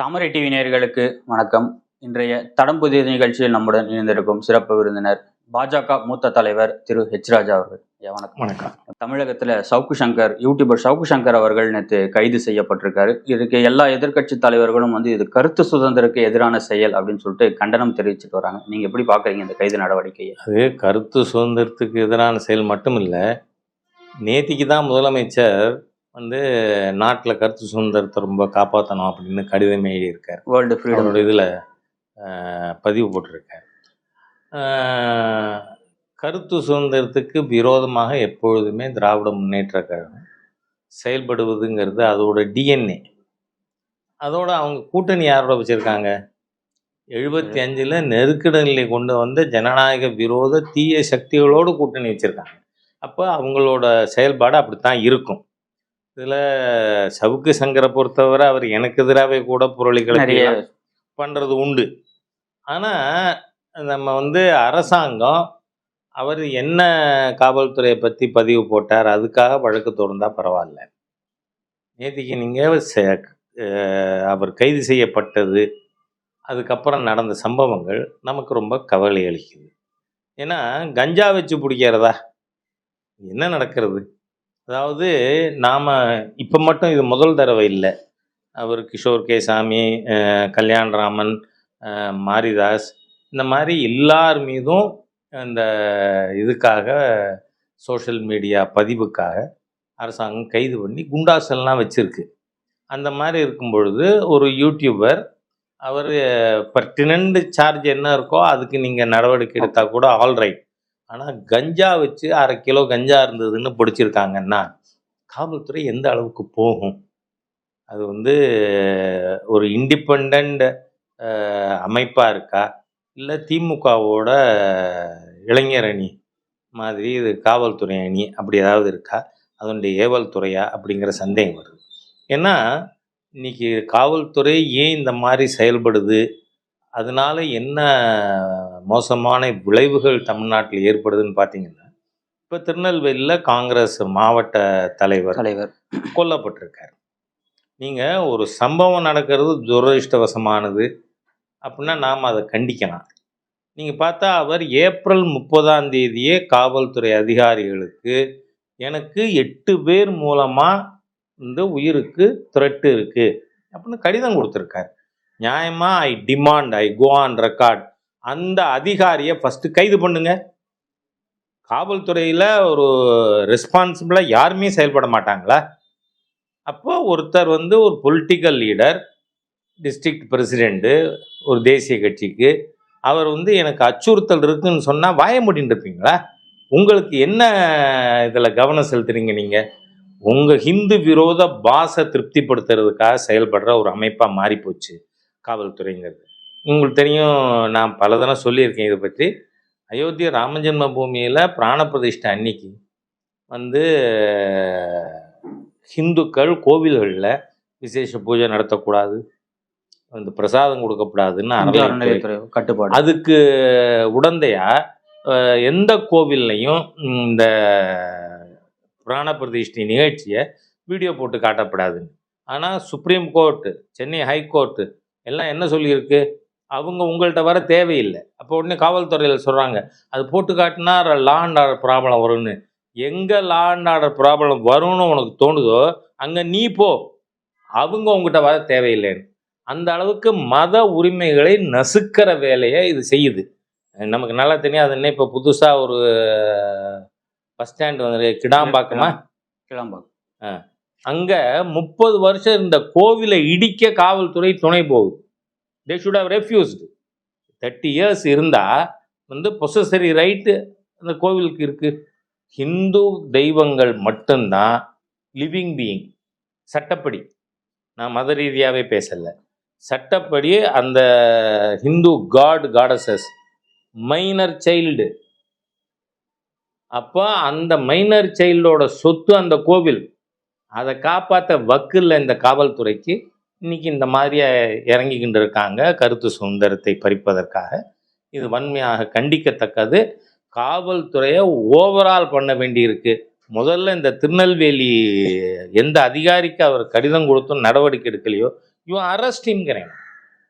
தாமரை TV நேயர்களுக்கு வணக்கம். இன்றைய தடம் புதிய நிகழ்ச்சியில் நம்முடன் இணைந்திருக்கும் சிறப்பு விருந்தினர் பாஜக மூத்த தலைவர் திரு ஹெச் ராஜா அவர்கள். வணக்கம். வணக்கம். தமிழகத்துல சவுக்கு சங்கர் யூடியூபர் சவுக்கு சங்கர் அவர்கள் நேற்று கைது செய்யப்பட்டிருக்காரு. இதுக்கு எல்லா எதிர்க்கட்சி தலைவர்களும் வந்து இது கருத்து சுதந்திரக்கு எதிரான செயல் அப்படின்னு சொல்லிட்டு கண்டனம் தெரிவிச்சிட்டு வராங்க. நீங்க எப்படி பாக்குறீங்க இந்த கைது நடவடிக்கையை? அது கருத்து சுதந்திரத்துக்கு எதிரான செயல் மட்டும் இல்லை நேத்திக்கு தான் முதலமைச்சர் வந்து நாட்டில் கருத்து சுதந்திரத்தை ரொம்ப காப்பாற்றணும் அப்படின்னு கடிதம் எழுதியிருக்கார். வேர்ல்டு ஃப்ரீடம் இதில் பதிவு போட்டிருக்கார். கருத்து சுதந்திரத்துக்கு விரோதமாக எப்பொழுதுமே திராவிட முன்னேற்ற கழகம் செயல்படுவதுங்கிறது அதோட டிஎன்ஏ அதோட அவங்க கூட்டணி யாரோட வச்சுருக்காங்க? எழுபத்தி அஞ்சில் நெருக்கடி நிலை கொண்டு வந்த ஜனநாயக விரோத தீய சக்திகளோடு கூட்டணி வச்சுருக்காங்க. அப்போ அவங்களோட செயல்பாடு அப்படித்தான் இருக்கும். இதில் சவுக்கு சங்கரை பொறுத்தவரை அவர் எனக்கு எதிராகவே கூட புரளி நிறைய பண்ணுறது உண்டு. ஆனால் நம்ம வந்து அரசாங்கம் அவர் என்ன காவல்துறையை பற்றி பதிவு போட்டார் அதுக்காக வழக்கு தொடர்ந்தா பரவாயில்ல. நேற்றுக்கு நீங்கள் அவர் கைது செய்யப்பட்டது அதுக்கப்புறம் நடந்த சம்பவங்கள் நமக்கு ரொம்ப கவலை அளிக்குது. ஏன்னா கஞ்சா வச்சு பிடிக்கிறதா? என்ன நடக்கிறது? அதாவது நாம் இப்போ மட்டும் இது முதல் தடவை இல்லை. அவர் கிஷோர் கே சாமி கல்யாண்ராமன் மாரிதாஸ் இந்த மாதிரி எல்லார் மீதும் இந்த இதுக்காக சோஷியல் மீடியா பதிவுக்காக அரசாங்கம் கைது பண்ணி குண்டாசல்லாம் வச்சுருக்கு. அந்த மாதிரி இருக்கும் பொழுது ஒரு யூடியூபர் அவர் பர்டினண்ட் சார்ஜ் என்ன இருக்கோ அதுக்கு நீங்கள் நடவடிக்கை எடுத்தால் கூட ஆல் ரைட் ஆனால் கஞ்சா வச்சு அரை கிலோ கஞ்சா இருந்ததுன்னு பிடிச்சிருக்காங்கன்னா காவல்துறை எந்த அளவுக்கு போகும்? அது வந்து ஒரு இண்டிபெண்ட் அமைப்பாக இருக்கா? இல்லை திமுகவோட இளைஞர் அணி மாதிரி இது காவல்துறை அணி அப்படி ஏதாவது இருக்கா? அதனுடைய ஏவல் துறையா? அப்படிங்கிற சந்தேகம் வருது. ஏன்னா இன்னைக்கு காவல்துறை ஏன் இந்த மாதிரி செயல்படுது? அதனால என்ன மோசமான விளைவுகள் தமிழ்நாட்டில் ஏற்படுதுன்னு பார்த்தீங்கன்னா இப்போ திருநெல்வேலியில் காங்கிரஸ் மாவட்ட தலைவர் தலைவர். கொல்லப்பட்டிருக்கார். நீங்கள் ஒரு சம்பவம் நடக்கிறது துரதிருஷ்டவசமானது அப்படின்னா நாம் அதை கண்டிக்கலாம். நீங்கள் பார்த்தா அவர் ஏப்ரல் முப்பதாம் தேதியே காவல்துறை அதிகாரிகளுக்கு எனக்கு எட்டு பேர் மூலமாக இந்த உயிருக்கு த்ரெட்டு இருக்குது அப்படின்னு கடிதம் கொடுத்துருக்கார். நியாயமா I demand I go on record அந்த அதிகாரியை ஃபஸ்ட்டு கைது பண்ணுங்க. காவல்துறையில் ஒரு ரெஸ்பான்சிபிளாக யாருமே செயல்பட மாட்டாங்களா? அப்போ ஒருத்தர் வந்து ஒரு பொலிட்டிக்கல் லீடர் டிஸ்ட்ரிக்ட் பிரசிடெண்ட்டு ஒரு தேசிய கட்சிக்கு அவர் வந்து எனக்கு அச்சுறுத்தல் இருக்குன்னு சொன்னால் வாய முடின்னு இருப்பீங்களா? உங்களுக்கு என்ன இதில் கவனம் செலுத்துறீங்க நீங்கள் உங்கள் ஹிந்து விரோத பாசை திருப்திப்படுத்துறதுக்காக செயல்படுற ஒரு அமைப்பாக மாறிப்போச்சு காவல்துறைங்கிறது. உங்களுக்கு தெரியும் நான் பல தடவை சொல்லியிருக்கேன் இதை பற்றி. அயோத்தி ராமஜென்ம பூமியில் பிராண பிரதிஷ்டை அன்னைக்கு வந்து ஹிந்துக்கள் கோவில்களில் விசேஷ பூஜை நடத்தக்கூடாது வந்து பிரசாதம் கொடுக்கக்கூடாதுன்னு அறநிலையத்துறை கட்டுப்பாடு. அதுக்கு உடந்தையா எந்த கோவில்லையும் இந்த பிராண பிரதிஷ்டை நிகழ்ச்சியை வீடியோ போட்டு காட்டப்படாதுன்னு. ஆனால் சுப்ரீம் கோர்ட்டு சென்னை ஹைகோர்ட்டு எல்லாம் என்ன சொல்லியிருக்கு? அவங்க உங்கள்கிட்ட வர தேவையில்லை. அப்போ உடனே காவல்துறையில் சொல்கிறாங்க அது போட்டு காட்டினா லா அண்ட் ஆர்டர் ப்ராப்ளம் வரும்னு. எங்கே லா அண்ட் ஆர்டர் ப்ராப்ளம் வரும்னு உனக்கு தோணுதோ அங்கே நீ போ. அவங்க உங்ககிட்ட வர தேவையில்லைன்னு. அந்த அளவுக்கு மத உரிமைகளை நசுக்கிற வேலையை இது செய்யுது. நமக்கு நல்லா தெரியும் அது என்ன இப்போ புதுசாக ஒரு பஸ் ஸ்டாண்ட் வந்து கிடாம்பாக்கமா? கிளம்பாக்கம் அங்கே முப்பது வருஷம் இருந்த கோவிலை இடிக்க காவல்துறை துணை போகுது. They should have refused thirty years இருந்தால் வந்து பொசசரி ரைட்டு அந்த கோவிலுக்கு இருக்குது ஹிந்து தெய்வங்கள் மட்டும்தான் லிவிங் பீயிங் சட்டப்படி. நான் மத ரீதியாகவே பேசலை. சட்டப்படி அந்த Hindu god goddesses minor child அப்போ அந்த மைனர் சைல்டோட சொத்து அந்த கோவில் அதை காப்பாற்ற வக்கில்ல இந்த காவல்துறைக்கு. இன்னைக்கு இந்த மாதிரியே இறங்கிக்கிட்டு இருக்காங்க கருத்து சுதந்திரத்தை பறிப்பதற்காக. இது வன்மையாக கண்டிக்கத்தக்கது. காவல்துறையை ஓவரால் பண்ண வேண்டியிருக்கு. முதல்ல இந்த திருநெல்வேலி எந்த அதிகாரிக்கு அவர் கடிதம் கொடுத்தும் நடவடிக்கை எடுக்கலையோ யூ அரஸ்டிங்கிறேன்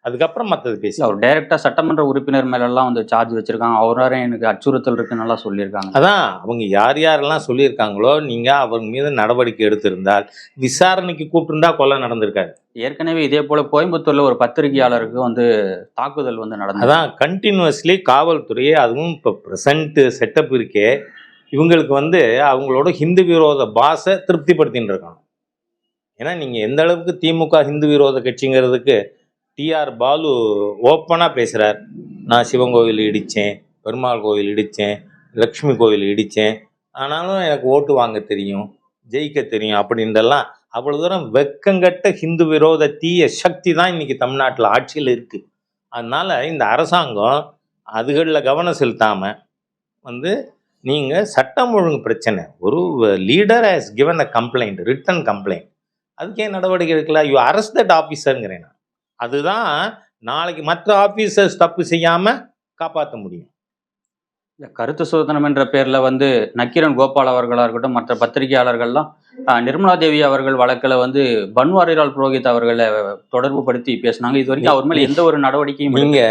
அதுக்கப்புறம் மற்றது பேசி அவர் டைரக்டா சட்டமன்ற உறுப்பினர் மேல எல்லாம் வந்து சார்ஜ் வச்சிருக்காங்க. அவராரே எனக்கு அச்சுறுத்தல் இருக்குன்னு சொல்லியிருக்காங்க. அதான் அவங்க யார் யாரெல்லாம் சொல்லியிருக்காங்களோ நீங்கள் அவங்க மீது நடவடிக்கை எடுத்திருந்தால் விசாரணைக்கு கூப்பிட்டுருந்தா கொலை நடந்திருக்காது. ஏற்கனவே இதே போல கோயம்புத்தூர்ல ஒரு பத்திரிகையாளருக்கு வந்து தாக்குதல் வந்து நடந்தது. அதான் கண்டினியூஸ்லி காவல்துறையே அதுவும் இப்போ ப்ரெசண்ட் செட்டப் இருக்கே இவங்களுக்கு வந்து அவங்களோட ஹிந்து விரோத பாஸை திருப்திப்படுத்தின்னு இருக்கணும் ஏன்னா நீங்கள் எந்த அளவுக்கு திமுக ஹிந்து விரோத கட்சிங்கிறதுக்கு டிஆர் பாலு ஓப்பனாக பேசுகிறார் நான் சிவன் கோவில் இடித்தேன் பெருமாள் கோவில் இடித்தேன் லக்ஷ்மி கோவில் இடித்தேன் ஆனாலும் எனக்கு ஓட்டு வாங்க தெரியும் ஜெயிக்க தெரியும் அப்படின்றலாம் அவ்வளோ தூரம் வெக்கங்கட்ட ஹிந்து விரோத தீய சக்தி தான் இன்னைக்கு தமிழ்நாட்டில் ஆட்சியில் இருக்குது அதனால் இந்த அரசாங்கம் அதுகளில் கவனம் செலுத்தாமல் வந்து நீங்கள் சட்டம் ஒழுங்கு பிரச்சனை ஒரு leader has given a complaint written complaint அதுக்கே நடவடிக்கை எடுக்கல. யூ அரஸ்ட் தட் ஆஃபீஸருங்கிறேன் நான். அதுதான் நாளைக்கு மற்ற ஆஃபீஸர்ஸ் தப்பு செய்யாமல் காப்பாற்ற முடியும். இந்த கருத்து சுதந்திரம் என்ற பேர்ல வந்து நக்கீரன் கோபால் அவர்களா இருக்கட்டும் மற்ற பத்திரிகையாளர்கள்லாம் நிர்மலா தேவி அவர்கள் வழக்குல வந்து பன்வாரிலால் புரோஹித் அவர்களை தொடர்பு படுத்தி பேசினாங்க. இது வரைக்கும் அவர் மேல எந்த ஒரு நடவடிக்கையும் எடுக்கல. நீங்க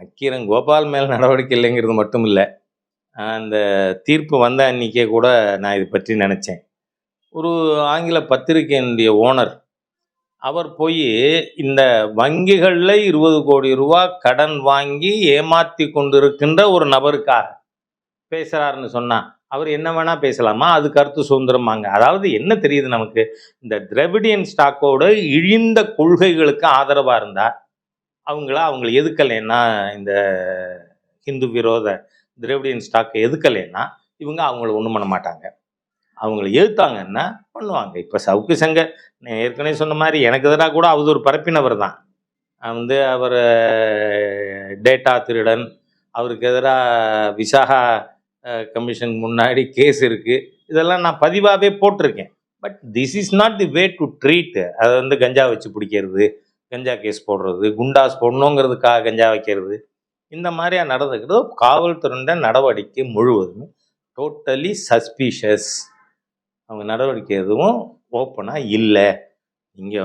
நக்கீரன் கோபால் மேல் நடவடிக்கை இல்லைங்கிறது மட்டும் இல்லை அந்த தீர்ப்பு வந்த அன்னைக்கே கூட நான் இது பற்றி நினச்சேன். ஒரு ஆங்கில பத்திரிகையினுடைய ஓனர் அவர் போய் இந்த வங்கிகளில் இருபது கோடி ரூபா கடன் வாங்கி ஏமாத்தி கொண்டிருக்கின்ற ஒரு நபருக்கார் பேசுகிறாருன்னு சொன்னால் அவர் என்ன வேணால் பேசலாமா? அது கருத்து சுதந்திரமாங்க. அதாவது என்ன தெரியுது நமக்கு? இந்த திரவிடியன் ஸ்டாக்கோட இழிந்த கொள்கைகளுக்கு ஆதரவாக இருந்தா அவங்கள அவங்கள எதுக்கலைன்னா இந்த ஹிந்து விரோத திரவிடியன் ஸ்டாக்கை எதுக்கலைன்னா இவங்க அவங்கள ஒன்றும் பண்ண மாட்டாங்க. அவங்கள எதிர்த்தாங்கன்னா பண்ணுவாங்க? இப்போ சவுக்கு சங்கர் நான் ஏற்கனவே சொன்ன மாதிரி எனக்கு எதிராக கூட அவதூறு பரப்பினவர் தான். வந்து அவர் டேட்டா திருடன் அவருக்கு எதிராக விசாகா கமிஷன் முன்னாடி கேஸ் இருக்குது இதெல்லாம் நான் பதிவாகவே போட்டிருக்கேன். But this is not the way to treat அதை வந்து கஞ்சா வச்சு பிடிக்கிறது கஞ்சா கேஸ் போடுறது குண்டாஸ் போடணுங்கிறதுக்காக கஞ்சா வைக்கிறது. இந்த மாதிரியா நடந்துக்கிறது. காவல்துறையின நடவடிக்கை முழுவதுமே டோட்டலி சஸ்பீஷியஸ் அவங்க நடவடிக்கை எதுவும் ஓப்பனாக இல்லை. இங்கே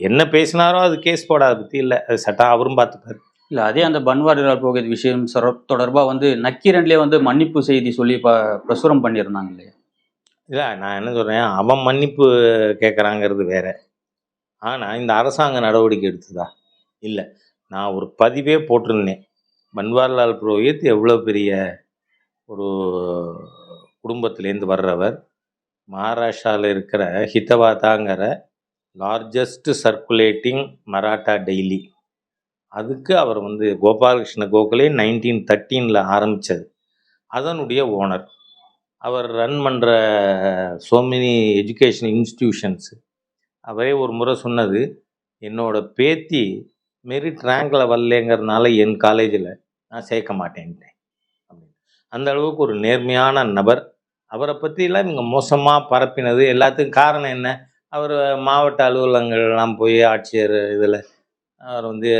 என்ன பேசினாரோ அது கேஸ் போடாத பற்றி இல்லை. அது சட்டம் அவரும் பார்த்துப்பாரு. இல்ல அதே அந்த பன்வாரிலால் புரோஹித் விஷயம் சொர- தொடர்பா வந்து நக்கீரன்லயே வந்து மன்னிப்பு செய்தி சொல்லி ப- பிரசுரம் பண்ணியிருந்தாங்க இல்லையா? இல்லை நான் என்ன சொல்கிறேன் அவன் மன்னிப்பு கேட்குறாங்கிறது வேற. ஆனால் இந்த அரசாங்கம் நடவடிக்கை எடுத்ததா? இல்லை. நான் ஒரு பதிவே போட்டிருந்தேன். பன்வாரிலால் புரோஹித் எவ்வளோ பெரிய ஒரு குடும்பத்திலேருந்து வர்றவர் மகாராஷ்டிராவில் இருக்கிற ஹிதவாதாங்கிற லார்ஜஸ்ட் சர்க்குலேட்டிங் மராட்டா டெய்லி அதுக்கு அவர் வந்து கோபாலகிருஷ்ண கோகலே நைன்டீன் தேர்ட்டீனில் ஆரம்பித்தது அதனுடைய ஓனர் அவர் ரன் பண்ணுற சோ மெனி எஜுகேஷன் இன்ஸ்டிடியூஷன்ஸு அவரே ஒரு முறை சொன்னது என்னோட பேத்தி மெரிட் ரேங்கில் வரலங்கிறதுனால என் காலேஜில் நான் சேர்க்க மாட்டேன்ட்டேன். அப்படின்னு. அந்த அளவுக்கு ஒரு நேர்மையான நபர். அவரை பற்றிலாம் இவங்க மோசமாக பரப்பினது. எல்லாத்துக்கும் காரணம் என்ன? அவர் மாவட்ட அலுவலகங்கள்லாம் போய் ஆட்சியர் இதில் அவர் வந்து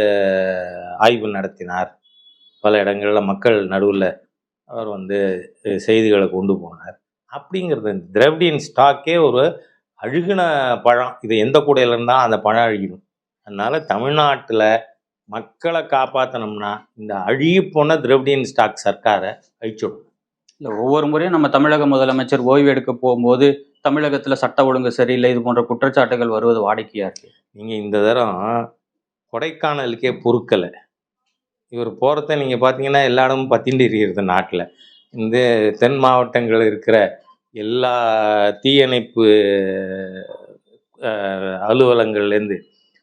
ஆய்வு நடத்தினார். பல இடங்களில் மக்கள் நடுவில் அவர் வந்து செய்திகளை கொண்டு போனார். அப்படிங்கிறது இந்த திரவிடியன் ஸ்டாக்கே ஒரு அழுகின பழம். இது எந்த கூடையில் இருந்தால் அந்த பழம் அழுகிடும். அதனால் தமிழ்நாட்டில் மக்களை காப்பாற்றணும்னா இந்த அழுகி போன திரவிடியன் ஸ்டாக் சர்க்காரை அழிச்சிடும் இல்லை ஒவ்வொரு முறையும் நம்ம தமிழக முதலமைச்சர் ஓய்வு எடுக்க போகும்போது தமிழகத்தில் சட்ட ஒழுங்கு சரியில்லை இது போன்ற குற்றச்சாட்டுகள் வருவது வாடிக்கையாக இருக்கு? நீங்கள் இந்த தரம் கொடைக்கானலுக்கே பொறுக்கலை. இவர் போகிறத நீங்கள் பார்த்தீங்கன்னா எல்லா இடமும் பத்திண்டு இருக்கிறது நாட்டில். இந்த தென் மாவட்டங்கள் இருக்கிற எல்லா தீயணைப்பு அலுவலங்கள்லேருந்து அலுவலகங்கள்லேருந்து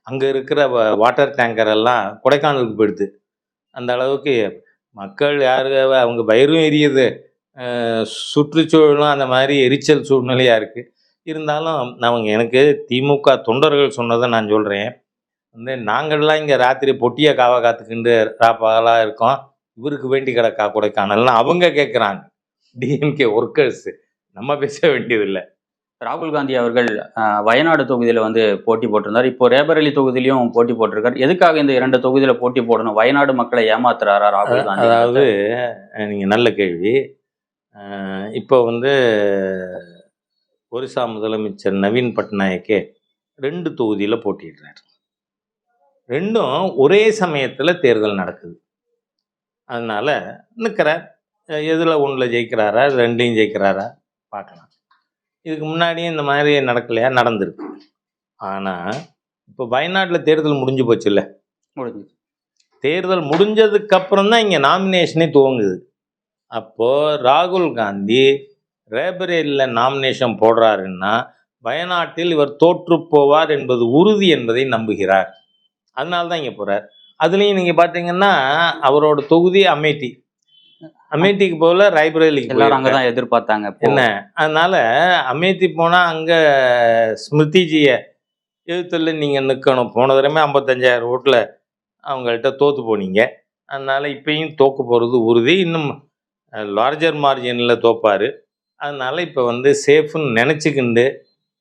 அங்கே இருக்கிற வாட்டர் டேங்கர் எல்லாம் கொடைக்கானலுக்கு போயிடுது. அந்த அளவுக்கு மக்கள் யாரு அவங்க வயிறும் எரியுது. சுற்றுச்சூழலும் அந்த மாதிரி எரிச்சல் சூழ்நிலையாக இருக்குது இருந்தாலும் அவங்க எனக்கு திமுக தொண்டர்கள் சொன்னதை நான் சொல்கிறேன் வந்து நாங்கள்லாம் இங்கே ராத்திரி பொட்டியை காவ காத்துக்கிண்டு ராப்பகலாக இருக்கோம். இவருக்கு வேண்டி கிடக்கா கொடைக்கானல்னு அவங்க கேட்குறாங்க டிஎம்கே ஒர்க்கர்ஸ் நம்ம பேச வேண்டியதில்லை. ராகுல் காந்தி அவர்கள் வயநாடு தொகுதியில வந்து போட்டி போட்டிருந்தார். இப்போ ரேபரேலி தொகுதியிலையும் போட்டி போட்டிருக்காரு. எதுக்காக இந்த இரண்டு தொகுதியில போட்டி போடணும்? வயநாடு மக்களை ஏமாத்துறாரா ராகுல் காந்தி? அதாவது நீங்கள் நல்ல கேள்வி. இப்போ வந்து ஒரிசா முதலமைச்சர் நவீன் பட்நாயக்கே ரெண்டு தொகுதியில் போட்டிடுறார் ரெண்டும் ஒரே சமயத்தில் தேர்தல் நடக்குது. அதனால நிற்கிறார் எதில் ஒன்றில் ஜெயிக்கிறாரா ரெண்டையும் ஜெயிக்கிறாரா பார்க்கலாம். இதுக்கு முன்னாடியும் இந்த மாதிரி நடக்கலையா நடந்திருக்கு. ஆனால் இப்போ வயநாட்டில் தேர்தல் முடிஞ்சு போச்சுல்ல? முடிஞ்சது தேர்தல் முடிஞ்சதுக்கு அப்புறம் தான் இங்கே நாமினேஷனே துவங்குது. அப்போ ராகுல் காந்தி ரேபரேலியில் நாமினேஷன் போடுறாருன்னா வயநாட்டில் இவர் தோற்று போவார் என்பது உறுதி என்பதை நம்புகிறார். அதனால தான் இங்கே போறார். அதுலேயும் நீங்கள் பார்த்தீங்கன்னா அவரோட தொகுதி அமேட்டி. அமேட்டிக்கு போல ராய்பரேலிக்கு எல்லாரும் போயிருக்காரு. அங்கதான் எதிர்பார்த்தாங்க. என்ன? அதனால அமேத்தி போனால் அங்கே ஸ்மிருதிஜியை எழுத்துல நீங்கள் நிற்கணும் போன தடவை ஐம்பத்தஞ்சாயிரம் ஓட்டில் அவங்கள்ட்ட தோற்று போனீங்க. அதனால இப்பயும் தோக்க போகிறது உறுதி. இன்னும் லார்ஜர் மார்ஜினில் தோப்பார். அதனால் இப்போ வந்து சேஃப்னு நினச்சிக்கிண்டு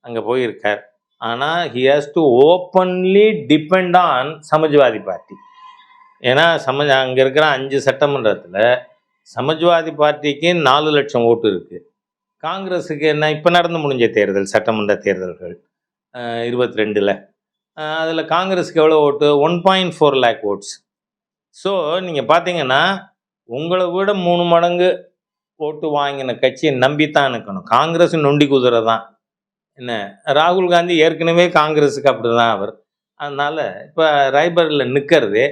அங்கே போயிருக்கார். ஆனால் he has to openly defend on Samajwadi party ஏன்னா சமஜ் அங்கே இருக்கிற அஞ்சு சட்டமன்றத்தில் சமாஜ்வாதி பார்ட்டிக்கு நாலு லட்சம் ஓட்டு இருக்குது காங்கிரஸுக்கு என்ன இப்போ நடந்து முடிஞ்ச தேர்தல் சட்டமன்ற தேர்தல்கள் இருபத்தி ரெண்டில் அதில் காங்கிரஸுக்கு எவ்வளோ ஓட்டு? One point four lakh votes so நீங்கள் பார்த்தீங்கன்னா உங்களை விட மூணு மடங்கு ஓட்டு வாங்கின கட்சியை நம்பித்தான் இருக்கணும். காங்கிரஸ் நொண்டி குதிரை தான் என்ன? ராகுல் காந்தி ஏற்கனவே காங்கிரஸுக்கு அப்படி தான் அவர். அதனால் இப்போ ரைபரில் நிற்கிறது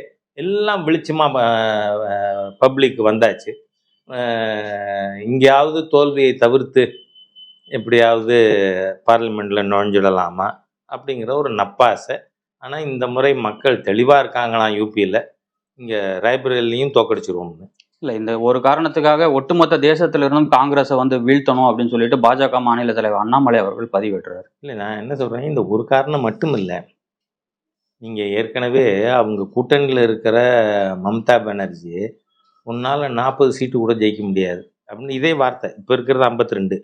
எல்லாம் வெளிச்சமாக பப்ளிக் வந்தாச்சு. இங்கேயாவது தோல்வியை தவிர்த்து எப்படியாவது பார்லிமெண்ட்டில் நுழைஞ்சிடலாமா அப்படிங்கிற ஒரு நப்பாசை. ஆனால் இந்த முறை மக்கள் தெளிவாக இருக்காங்களாம் யூபியில் இங்கே ராய்பரேலியும் தோக்கடிச்சிருவோம்னு. இல்லை இந்த ஒரு காரணத்துக்காக ஒட்டுமொத்த தேசத்திலிருந்தும் காங்கிரஸை வந்து வீழ்த்தணும் அப்படின்னு சொல்லிட்டு பாஜக மாநில தலைவர் அண்ணாமலை அவர்கள் பதிவிடுறாரு இல்லை நான் என்ன சொல்கிறேன் இந்த ஒரு காரணம் மட்டும் இல்லை நீங்கள் ஏற்கனவே அவங்க கூட்டணியில் இருக்கிற மம்தா பானர்ஜி உன்னால் நாற்பது சீட்டு கூட ஜெயிக்க முடியாது. அப்படின்னு இதே வார்த்தை. இப்போ இருக்கிறது 52 ரெண்டு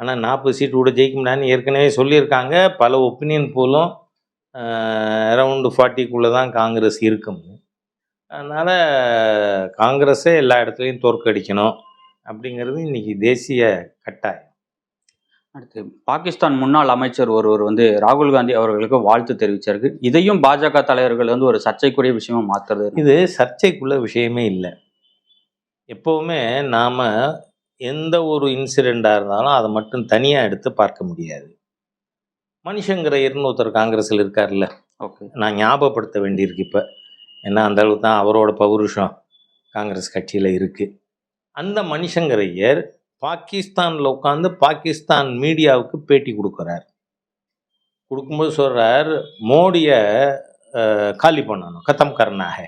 ஆனால் நாற்பது சீட்டு கூட ஜெயிக்க முடியாதுன்னு ஏற்கனவே சொல்லியிருக்காங்க. பல ஒப்பீனியன் போலும் அரவுண்டு ஃபார்ட்டிக்குள்ளே தான் காங்கிரஸ் இருக்கும் அதனால் காங்கிரஸே எல்லா இடத்துலையும் தோற்கடிக்கணும் அப்படிங்கிறது இன்னைக்கு தேசிய கட்டாயம். அடுத்து பாகிஸ்தான் முன்னாள் அமைச்சர் ஒருவர் வந்து ராகுல் காந்தி அவர்களுக்கு வாழ்த்து தெரிவிச்சாருக்கு. இதையும் பாஜக தலைவர்கள் வந்து ஒரு சர்ச்சைக்குரிய விஷயமா மாத்துறது இது சர்ச்சைக்குள்ள விஷயமே இல்லை. எப்போவுமே நாம் எந்த ஒரு இன்சிடெண்ட்டாக இருந்தாலும் அதை மட்டும் தனியாக எடுத்து பார்க்க முடியாது. மனுஷங்கிற ஒருத்தர் காங்கிரஸில் இருக்கார்ல ஓகே. நான் ஞாபகப்படுத்த வேண்டியிருக்கு இப்போ. ஏன்னா அந்த அளவுக்கு தான் அவரோட பௌருஷம் காங்கிரஸ் கட்சியில் இருக்குது அந்த மனுஷங்கரையர் பாகிஸ்தானில் உட்காந்து பாகிஸ்தான் மீடியாவுக்கு பேட்டி கொடுக்குறார். கொடுக்கும்போது சொல்கிறார் மோடியை காலி பண்ணணும் கத்தம் கர்னாக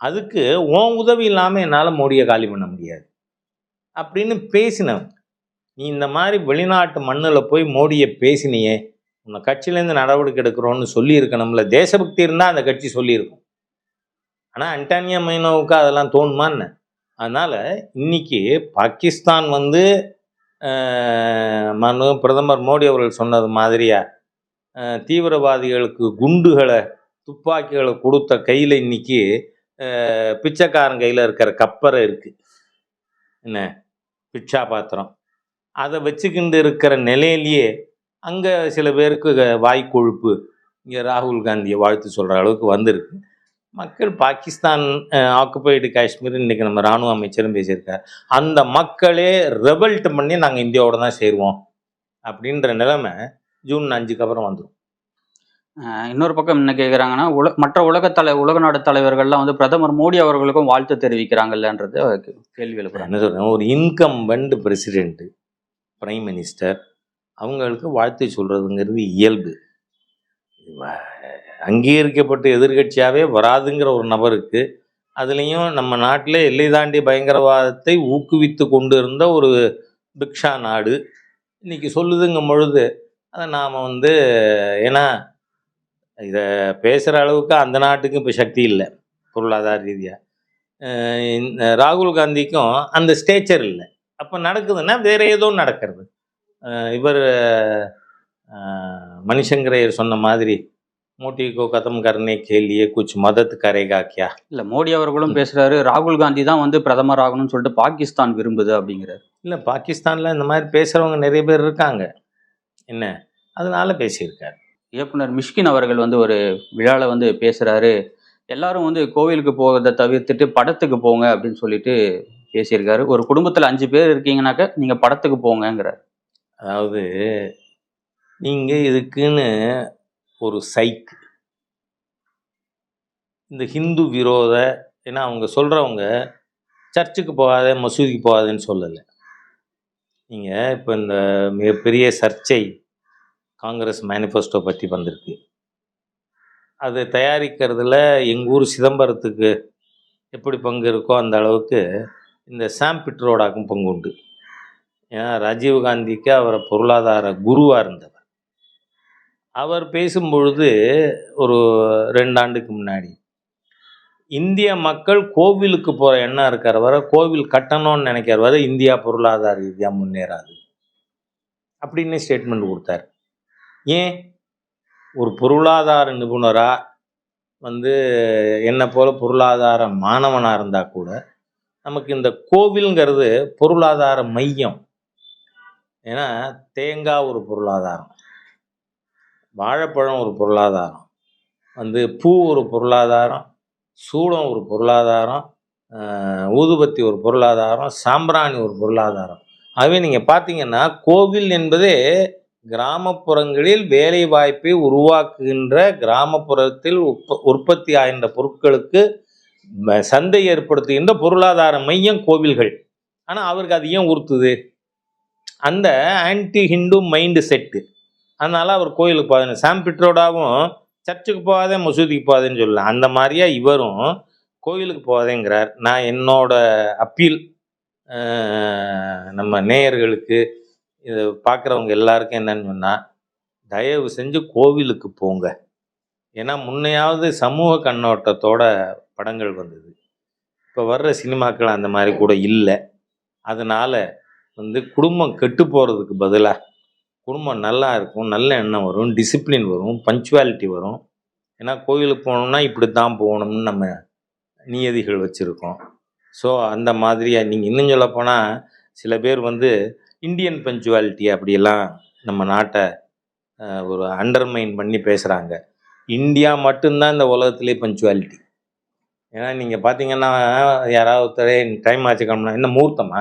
அதுக்கு உன் உதவி இல்லாமல் என்னால் மோடியை காலி பண்ண முடியாது. அப்படின்னு பேசினவன். நீ இந்த மாதிரி வெளிநாட்டு மண்ணில் போய் மோடியை பேசினியே உன்னை கட்சியிலேருந்து நடவடிக்கை எடுக்கிறோன்னு சொல்லியிருக்கணும்ல தேசபக்தி இருந்தால் அந்த கட்சி சொல்லியிருக்கும். ஆனால் அன்டானியா மைனோவுக்கு அதெல்லாம் தோணுமா என்ன? அதனால் இன்னைக்கு பாகிஸ்தான் வந்து மனு பிரதமர் மோடி அவர்கள் சொன்னது மாதிரியாக தீவிரவாதிகளுக்கு குண்டுகளை துப்பாக்கிகளை கொடுத்த கையில் இன்னைக்கு பிச்சைக்காரன் கையில் இருக்கிற கப்பரை இருக்குது என்ன? பிச்சா பாத்திரம். அதை வச்சுக்கிண்டு இருக்கிற நிலையிலேயே அங்கே சில பேருக்கு வாய் கொழுப்பு இங்கே ராகுல் காந்தியை வாழ்த்து சொல்கிற அளவுக்கு வந்திருக்கு. மக்கள் பாகிஸ்தான் ஆக்குபைடு காஷ்மீர் இன்னைக்கு நம்ம ராணுவ அமைச்சரும் பேசியிருக்கார். அந்த மக்களே ரெபல்ட் பண்ணி நாங்கள் இந்தியாவோட தான் சேருவோம் அப்படின்ற நிலைமை ஜூன் அஞ்சுக்கு அப்புறம் வந்துடும் இன்னொரு பக்கம் என்ன கேக்குறாங்கன்னா உல மற்ற உலக தலை உலக நாடு தலைவர்கள்லாம் வந்து பிரதமர் மோடி அவர்களுக்கும் வாழ்த்து தெரிவிக்கிறாங்கல்லன்றது கேள்வி எழுப்புறாங்க. என்ன சொல்கிறேன் ஒரு இன்கம்பண்ட் பிரசிடெண்ட்டு பிரைம் மினிஸ்டர் அவங்களுக்கு வாழ்த்து சொல்கிறதுங்கிறது இயல்பு. அங்கீகரிக்கப்பட்ட எதிர்க்கட்சியாகவே வராதுங்கிற ஒரு நபருக்கு அதுலேயும் நம்ம நாட்டில் எல்லை தாண்டி பயங்கரவாதத்தை ஊக்குவித்து கொண்டு இருந்த ஒரு பிக்ஷா நாடு. இன்றைக்கி சொல்லுதுங்கும் பொழுது அதை நாம் வந்து ஏன்னா இதை பேசுகிற அளவுக்கு அந்த நாட்டுக்கும் இப்போ சக்தி இல்லை பொருளாதார ரீதியாக ராகுல் காந்திக்கும் அந்த ஸ்டேச்சர் இல்லை. அப்போ நடக்குதுன்னா வேற ஏதோ நடக்கிறது. இவர் மணிசங்கரையர் சொன்ன மாதிரி மோட்டி கோ கதம் கர்னே கேலியே குச் மதத் கரேகா கியா? இல்ல மோடி அவர்களும் பேசுறாரு ராகுல் காந்தி தான் வந்து பிரதமர் ஆகணும்னு சொல்லிட்டு பாகிஸ்தான் விரும்புது அப்படிங்கிறாரு. இல்லை பாகிஸ்தானில் இந்த மாதிரி பேசுகிறவங்க நிறைய பேர் இருக்காங்க. என்ன? அதனால பேசியிருக்காரு. இயக்குனர் மிஷ்கின் அவர்கள் வந்து ஒரு விழாவில் வந்து பேசுறாரு. எல்லாரும் வந்து கோவிலுக்கு போகிறத தவிர்த்துட்டு படத்துக்கு போங்க அப்படின்னு சொல்லிட்டு பேசியிருக்காரு. ஒரு குடும்பத்தில் அஞ்சு பேர் இருக்கீங்கனாக்க நீங்கள் படத்துக்கு போங்கங்கிறார். அதாவது நீங்கள் இதுக்குன்னு ஒரு சைக். இந்த ஹிந்து விரோத ஏன்னா அவங்க சொல்கிறவங்க சர்ச்சுக்கு போகாத மசூதிக்கு போகாதன்னு சொல்லலை. நீங்கள் இப்போ இந்த மிகப்பெரிய சர்ச்சை காங்கிரஸ் மேனிஃபெஸ்டோ பற்றி வந்திருக்கு. அது தயாரிக்கிறதுல எங்கள் ஊர் சிதம்பரத்துக்கு எப்படி பங்கு இருக்கோ அந்த அளவுக்கு இந்த சாம் பிட்ரோடாக்கும் பங்கு உண்டு. ஏன்னா ராஜீவ்காந்திக்கு அவரை பொருளாதார குருவாக இருந்தார். அவர் பேசும்பொழுது ஒரு ரெண்டு ஆண்டுக்கு முன்னாடி இந்திய மக்கள் கோவிலுக்கு போகிற எண்ணம் இருக்கிற வர கோவில் கட்டணும்னு நினைக்கிற வர இந்தியா பொருளாதார ரீதியாக முன்னேறாது. அப்படின்னு ஸ்டேட்மெண்ட் கொடுத்தார். ஏன்? ஒரு பொருளாதார நிபுணராக வந்து என்னை போல பொருளாதார மாணவனாக இருந்தால் கூட நமக்கு இந்த கோவிலுங்கிறது பொருளாதார மையம். ஏன்னா தேங்காய் ஒரு பொருளாதாரம். வாழைப்பழம் ஒரு பொருளாதாரம். வந்து பூ ஒரு பொருளாதாரம் சூடம் ஒரு பொருளாதாரம் ஊதுபத்தி ஒரு பொருளாதாரம் சாம்பிராணி ஒரு பொருளாதாரம். ஆகவே நீங்கள் பார்த்தீங்கன்னா கோவில் என்பதே கிராமப்புறங்களில் வேலை வாய்ப்பை உருவாக்குகின்ற கிராமப்புறத்தில் உற்ப உற்பத்தி ஆகின்ற பொருட்களுக்கு சந்தை ஏற்படுத்துகின்ற பொருளாதார மையம் கோவில்கள். ஆனால் அவருக்கு அது ஏன் உறுத்துது? அந்த ஆன்டி ஹிந்து மைண்டு செட்டு. அதனால அவர் கோயிலுக்கு போகாது சாம் பிட்ரோடாவும் சர்ச்சுக்கு போகாதே மசூதிக்கு போகாதேன்னு சொல்லல. அந்த மாதிரியா இவரும் கோயிலுக்கு போகாதேங்கிறார். நான் என்னோட அப்பீல் நம்ம நேயர்களுக்கு இதை பார்க்குறவங்க எல்லாருக்கும் என்னன்னு சொன்னால் தயவு செஞ்சு கோவிலுக்கு போங்க. ஏன்னா முன்னையாவது சமூக கண்ணோட்டத்தோட படங்கள் வந்தது. இப்போ வர்ற சினிமாக்கள் அந்த மாதிரி கூட இல்லை. அதனால் வந்து குடும்பம் கெட்டு போகிறதுக்கு பதிலாக குடும்பம் நல்லா இருக்கும் நல்ல எண்ணம் வரும் டிசிப்ளின் வரும் பஞ்சுவாலிட்டி வரும். ஏன்னா கோயிலுக்கு போகணும்னா இப்படி தான் போகணும்னு நம்ம நியதிகள் வச்சுருக்கோம். ஸோ அந்த மாதிரியாக நீங்கள் இன்னும் சொல்லப்போனால் சில பேர் வந்து இந்தியன் பஞ்சுவாலிட்டி அப்படியெல்லாம் நம்ம நாட்டை ஒரு அண்டர்மைன் பண்ணி பேசுகிறாங்க இந்தியா மட்டும்தான் இந்த உலகத்திலே பஞ்சுவாலிட்டி ஏன்னா நீங்கள் பார்த்தீங்கன்னா யாராவது டைம் ஆச்சுக்கணும்னா என்ன முகூர்த்தமா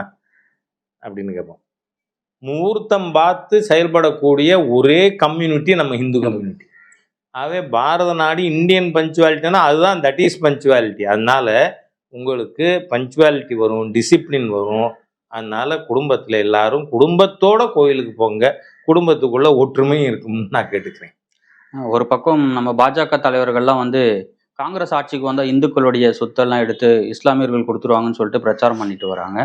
அப்படின்னு கேட்போம். முகூர்த்தம் பார்த்து செயல்படக்கூடிய ஒரே கம்யூனிட்டி நம்ம ஹிந்து கம்யூனிட்டி ஆகவே பாரத நாடு இந்தியன் பஞ்சுவாலிட்டினா அதுதான் தட் இஸ் பஞ்சுவாலிட்டி அதனால உங்களுக்கு பஞ்சுவாலிட்டி வரும் டிசிப்ளின் வரும். அதனால குடும்பத்தில் எல்லாரும் குடும்பத்தோட கோயிலுக்கு போங்க. குடும்பத்துக்குள்ள ஒற்றுமையும் இருக்கும்னு நான் கேட்டுக்கிறேன். ஒரு பக்கம் நம்ம பாஜக தலைவர்கள்லாம் வந்து காங்கிரஸ் ஆட்சிக்கு வந்தால் இந்துக்களுடைய சொத்தெல்லாம் எடுத்து இஸ்லாமியர்கள் கொடுத்துருவாங்கன்னு சொல்லிட்டு பிரச்சாரம் பண்ணிட்டு வராங்க.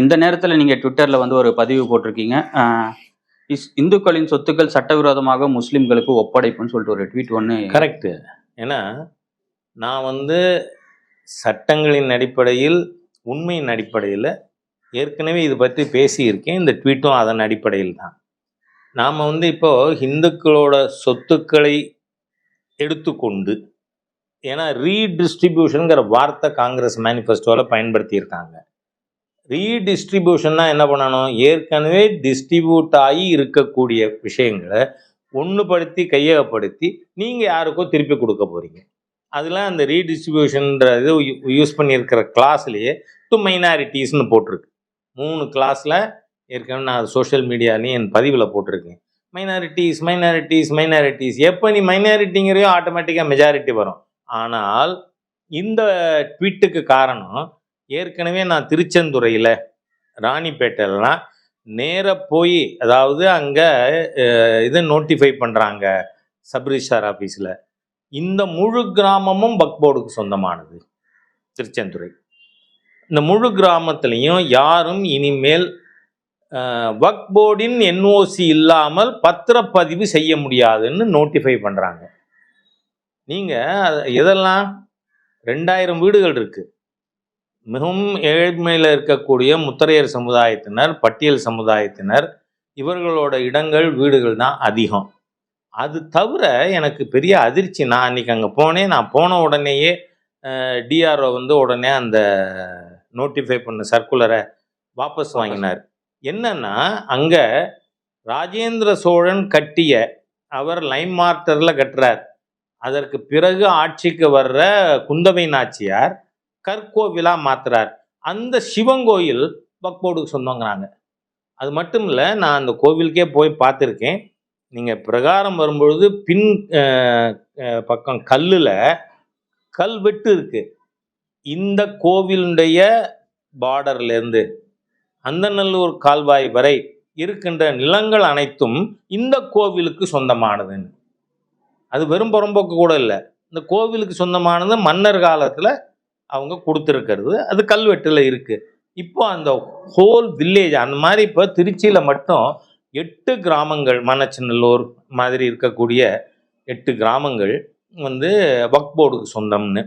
இந்த நேரத்தில் நீங்கள் ட்விட்டரில் வந்து ஒரு பதிவு போட்டிருக்கீங்க. இஸ் இந்துக்களின் சொத்துக்கள் சட்டவிரோதமாக முஸ்லீம்களுக்கு ஒப்படைப்புன்னு சொல்லிட்டு ஒரு ட்வீட் ஒன்று கரெக்டு ஏன்னா நான் வந்து சட்டங்களின் அடிப்படையில் உண்மையின் அடிப்படையில் ஏற்கனவே இது பற்றி பேசியிருக்கேன். இந்த ட்வீட்டும் அதன் அடிப்படையில் தான். நாம் வந்து இப்போது இந்துக்களோட சொத்துக்களை எடுத்துக்கொண்டு ஏன்னா ரீடிஸ்ட்ரிபியூஷனுங்கிற வார்த்தை காங்கிரஸ் மேனிஃபெஸ்டோவில் பயன்படுத்தியிருக்காங்க. ரீடிஸ்ட்ரிபியூஷன்னா என்ன பண்ணணும்? ஏற்கனவே டிஸ்ட்ரிபியூட் ஆகி இருக்கக்கூடிய விஷயங்களை ஒன்றுபடுத்தி கையகப்படுத்தி நீங்கள் யாருக்கோ திருப்பி கொடுக்க போகிறீங்க அதில் அந்த ரீடிஸ்ட்ரிபியூஷன்ற இது யூஸ் பண்ணியிருக்கிற கிளாஸ்லேயே டு மைனாரிட்டிஸ்னு போட்டிருக்கு. மூணு கிளாஸில் ஏற்கனவே நான் சோஷியல் மீடியாலையும் என் பதிவில் போட்டிருக்கேன். மைனாரிட்டிஸ் மைனாரிட்டிஸ் மைனாரிட்டிஸ் எப்போ நீ மைனாரிட்டிங்கிறையோ ஆட்டோமேட்டிக்காக மெஜாரிட்டி வரும். ஆனால் இந்த ட்வீட்டுக்கு காரணம் ஏற்கனவே நான் திருச்செந்துறையில் ராணிப்பேட்டையிலலாம் நேராக போய் அதாவது அங்கே இதை நோட்டிஃபை பண்ணுறாங்க சப்ரிஜிஸ்டார் ஆஃபீஸில் இந்த முழு கிராமமும் பக்போர்டுக்கு சொந்தமானது திருச்செந்துறை. இந்த முழு கிராமத்துலேயும் யாரும் இனிமேல் வக் போர்டின் என்ஓசி இல்லாமல் பத்திரப்பதிவு செய்ய முடியாதுன்னு நோட்டிஃபை பண்ணுறாங்க நீங்கள் எதெல்லாம் ரெண்டாயிரம் வீடுகள் இருக்குது மிகவும் ஏழ்மையில் இருக்கக்கூடிய முத்தரையர் சமுதாயத்தினர் பட்டியல் சமுதாயத்தினர் இவர்களோட இடங்கள் வீடுகள் தான் அதிகம். அது தவிர எனக்கு பெரிய அதிர்ச்சி. நான் அன்னைக்கு அங்கே போனேன். நான் போன உடனேயே டிஆர்ஓ வந்து உடனே அந்த நோட்டிஃபை பண்ண சர்க்குலரை வாபஸ் வாங்கினார். என்னன்னா அங்கே ராஜேந்திர சோழன் கட்டிய அவர் லைம் மார்ட்டர்ல கட்டுறார். அதற்கு பிறகு ஆட்சிக்கு வர்ற குந்தவை நாச்சியார் கற்கோவிலா மாத்துறார். அந்த சிவன் கோயில் பக்போர்டுக்கு சொந்தங்கிறாங்க. அது மட்டும் இல்லை நான் அந்த கோவிலுக்கே போய் பார்த்துருக்கேன். நீங்கள் பிரகாரம் வரும்பொழுது பின் பக்கம் கல்லில் கல்வெட்டு இருக்கு. இந்த கோவிலுடைய பார்டர்லேருந்து அந்தநல்லூர் கால்வாய் வரை இருக்கின்ற நிலங்கள் அனைத்தும் இந்த கோவிலுக்கு சொந்தமானதுன்னு. அது வெறும் புறம்போக்கு கூட இல்லை. இந்த கோவிலுக்கு சொந்தமானது மன்னர் காலத்தில் அவங்க கொடுத்துருக்கிறது. அது கல்வெட்டில் இருக்குது இப்போ அந்த ஹோல் வில்லேஜ் அந்த மாதிரி இப்போ திருச்சியில் மட்டும் எட்டு கிராமங்கள் மணச்சநல்லூர் மாதிரி இருக்கக்கூடிய எட்டு கிராமங்கள் வந்து வக் போர்டுக்கு சொந்தம்னு.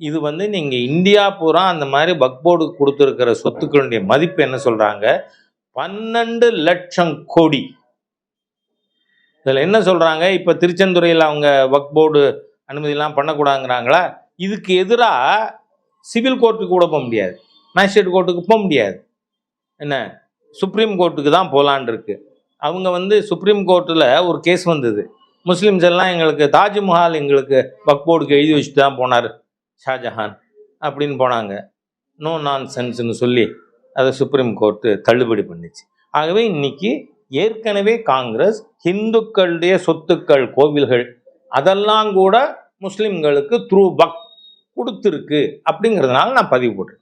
இது வந்து நீங்கள் இந்தியா பூரா அந்த மாதிரி வக்போர்டுக்கு கொடுத்துருக்கிற சொத்துக்களுடைய மதிப்பு என்ன சொல்கிறாங்க பன்னெண்டு லட்சம் கோடி. இதில் என்ன சொல்கிறாங்க இப்போ திருச்செந்துறையில் அவங்க வக் போர்டு அனுமதியெல்லாம் பண்ணக்கூடாதுங்கிறாங்களா? இதுக்கு எதிராக சிவில் கோர்ட்டுக்கு கூட போக முடியாது. மேஜிஸ்ட்ரேட் கோர்ட்டுக்கு போக முடியாது. என்ன? சுப்ரீம் கோர்ட்டுக்கு தான் போகலான் இருக்கு. அவங்க வந்து சுப்ரீம் கோர்ட்டில் ஒரு கேஸ் வந்தது. முஸ்லீம்ஸ் எல்லாம் எங்களுக்கு தாஜ்மஹால் எங்களுக்கு பக்போர்டுக்கு எழுதி வச்சுட்டு தான் போனார். ஷாஜஹான் அப்படின்னு போனாங்க. நோ நான் சென்ஸ்னு சொல்லி அதை சுப்ரீம் கோர்ட்டு தள்ளுபடி பண்ணிச்சு. ஆகவே இன்னைக்கு ஏற்கனவே காங்கிரஸ் இந்துக்களுடைய சொத்துக்கள் கோவில்கள் அதெல்லாம் கூட முஸ்லிம்களுக்கு த்ரூ பக் கொடுத்துருக்கு அப்படிங்கிறதுனால நான் பதிவு போட்டிருக்கேன்